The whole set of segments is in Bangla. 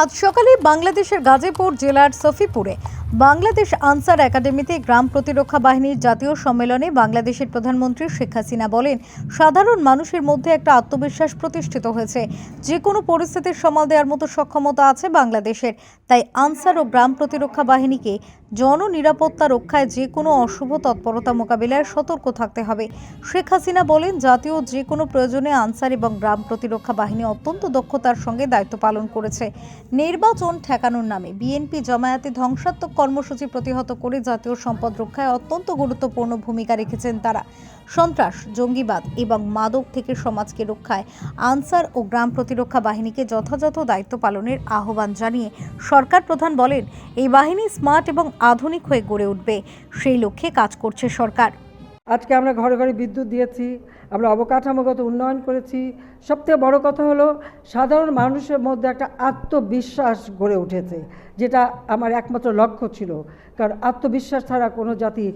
আজ সকালে বাংলাদেশের গাজীপুর জেলার সফিপুরে বাংলাদেশ আনসার একাডেমিতে গ্রাম প্রতিরক্ষা বাহিনীর জাতীয় সম্মেলনে বাংলাদেশের প্রধানমন্ত্রী শেখ হাসিনা বলেন, সাধারণ মানুষের মধ্যে একটা আত্মবিশ্বাস প্রতিষ্ঠিত হয়েছে। যে কোনো পরিস্থিতির সামাল দেওয়ার মতো সক্ষমতা আছে বাংলাদেশের। তাই আনসার ও গ্রাম প্রতিরক্ষা বাহিনীকে জননিরাপত্তা রক্ষায় যে কোনো অশুভ তৎপরতা মোকাবিলায় সতর্ক থাকতে হবে। শেখ হাসিনা বলেন, জাতীয় যে কোনো প্রয়োজনে আনসার এবং গ্রাম প্রতিরক্ষা বাহিনী অত্যন্ত দক্ষতার সঙ্গে দায়িত্ব পালন করেছে। নির্বাচন ঠেকানোর নামে বিএনপি জামায়াতে ধ্বংসাত্মক কর্মসূচি প্রতিহত করে জাতীয় সম্পদ রক্ষায় অত্যন্ত গুরুত্বপূর্ণ ভূমিকা রেখেছেন তারা। সন্ত্রাস, জঙ্গিবাদ এবং মাদক থেকে সমাজকে রক্ষায় আনসার ও গ্রাম প্রতিরক্ষা বাহিনীকে যথাযথ দায়িত্ব পালনের আহ্বান জানিয়ে সরকার প্রধান বলেন, এই বাহিনী স্মার্ট এবং আধুনিক হয়ে গড়ে উঠবে, সেই লক্ষ্যে কাজ করছে সরকার। আজকে আমরা ঘরে ঘরে বিদ্যুৎ দিয়েছি, আমরা অবকাঠামোগত উন্নয়ন করেছি। সবথেকে বড় কথা হলো, সাধারণ মানুষের মধ্যে একটা আত্মবিশ্বাস গড়ে উঠেছে, যেটা আমার একমাত্র লক্ষ্য ছিল। কারণ আত্মবিশ্বাস ছাড়া কোনো জাতি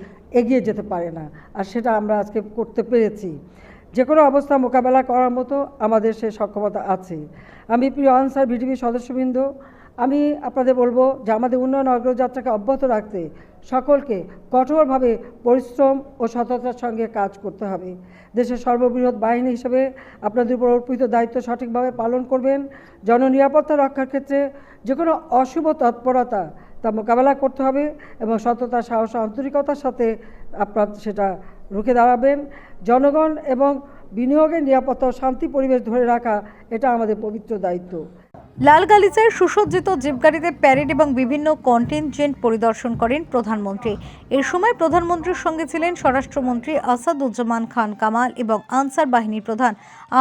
এগিয়ে যেতে পারে না, আর সেটা আমরা আজকে করতে পেরেছি। যে কোনো অবস্থা মোকাবেলা করার মতো আমাদের সে সক্ষমতা আছে। আমি প্রিয় আনসার ভিডিপি সদস্যবৃন্দ, আমি আপনাদের বলব যে আমাদের উন্নয়ন অগ্রযাত্রাকে অব্যাহত রাখতে সকলকে কঠোরভাবে পরিশ্রম ও সততার সঙ্গে কাজ করতে হবে। দেশের সর্ববৃহৎ বাহিনী হিসেবে আপনাদের উপর অর্পিত দায়িত্ব সঠিকভাবে পালন করবেন। জননিরাপত্তা রক্ষার ক্ষেত্রে যে কোনো অশুভ তৎপরতা তা মোকাবেলা করতে হবে এবং সততা, সাহস আন্তরিকতার সাথে আপনার সেটা রুখে দাঁড়াবেন। জনগণ এবং বিনিয়োগের নিরাপত্তা শান্তি পরিবেশ ধরে রাখা, এটা আমাদের পবিত্র দায়িত্ব। লাল গালিচায় সুসজ্জিত জিপগাড়িতে প্যারেড এবং বিভিন্ন কন্টিনজেন্ট পরিদর্শন করেন প্রধানমন্ত্রী। এর সময় প্রধানমন্ত্রীর সঙ্গে ছিলেন স্বরাষ্ট্রমন্ত্রী আসাদুজ্জামান খান কামাল এবং আনসার বাহিনীর প্রধান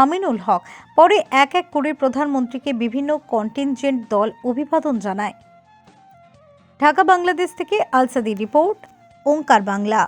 আমিনুল হক। পরে এক এক করে প্রধানমন্ত্রীকে বিভিন্ন কন্টিনজেন্ট দল অভিবাদন জানায়। ঢাকা বাংলাদেশ থেকে আলসাদি রিপোর্ট ওঙ্কার বাংলা